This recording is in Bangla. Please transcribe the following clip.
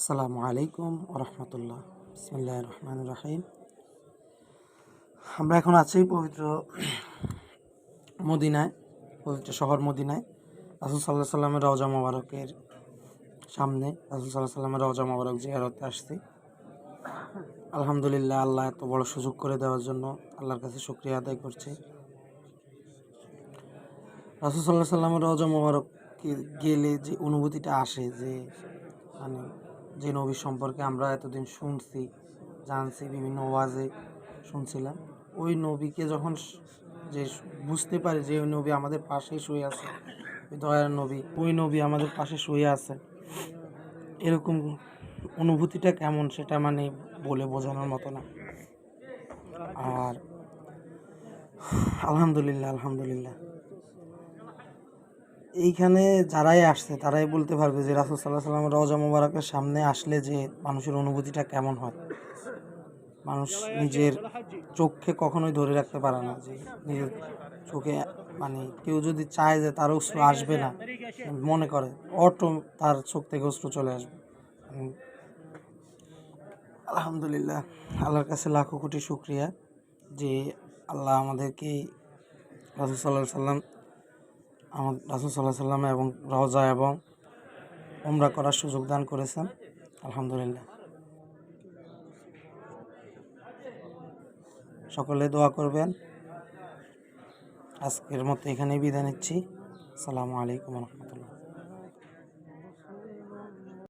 আসসালামু আলাইকুম রহমতুল্লাহ। বিসমিল্লাহ রহমান রাহিম। আমরা এখন আছি পবিত্র মদিনায়, পবিত্র শহর মদিনায়। রাসুল সাল্লাহ সাল্লামের রওজা মোবারকের সামনে রাসুল সাল্লাহ সাল্লামের রওজা মোবারক জিয়ারতে আসছি। আলহামদুলিল্লাহ, আল্লাহ এত বড় সুযোগ করে দেওয়ার জন্য আল্লাহর কাছে শুক্রিয়া আদায় করছি। রাসুল সাল্লাহ সাল্লামের রওজা মোবারক গেলে যে অনুভূতিটা আসে, যে মানে যে নবী সম্পর্কে আমরা এতদিন শুনছি, জানছি, বিভিন্ন ওয়াজে শুনছিলাম, ওই নবীকে যখন যে বুঝতে পারি যে ওই নবী আমাদের পাশেই শুয়ে আছে, ওই দয়ার নবী, ওই নবী আমাদের পাশে শুয়ে আছে, এরকম অনুভূতিটা কেমন সেটা মানে বলে বোঝানোর মতো না। আর, আলহামদুলিল্লাহ আলহামদুলিল্লাহ। এইখানে যারাই আসছে, তারাই বলতে পারবে যে রাসুল সাল্লাহ সাল্লামের রজা মোবারকের সামনে আসলে যে মানুষের অনুভূতিটা কেমন হয়। মানুষ নিজের চোখকে কখনোই ধরে রাখতে পারে না যে নিজের চোখে মানে কেউ যদি চায় যে তার অশ্রু আসবে না, মনে করে, অটো তার চোখ থেকে অশ্রু চলে আসবে। আলহামদুলিল্লাহ, আল্লাহর কাছে লাখো কোটি শুক্রিয়া যে আল্লাহ আমাদেরকে রাসুল সাল্লাহ সাল্লাম আমার রাসুল সাল্লাহ সাল্লাম এবং রওজা এবং উমরা করার সুযোগ দান করেছেন। আলহামদুলিল্লাহ। সকলে দোয়া করবেন। আজকের মতো এখানেই বিদায় নিচ্ছি। আসসালামু আলাইকুম রহমতুল্লাহ।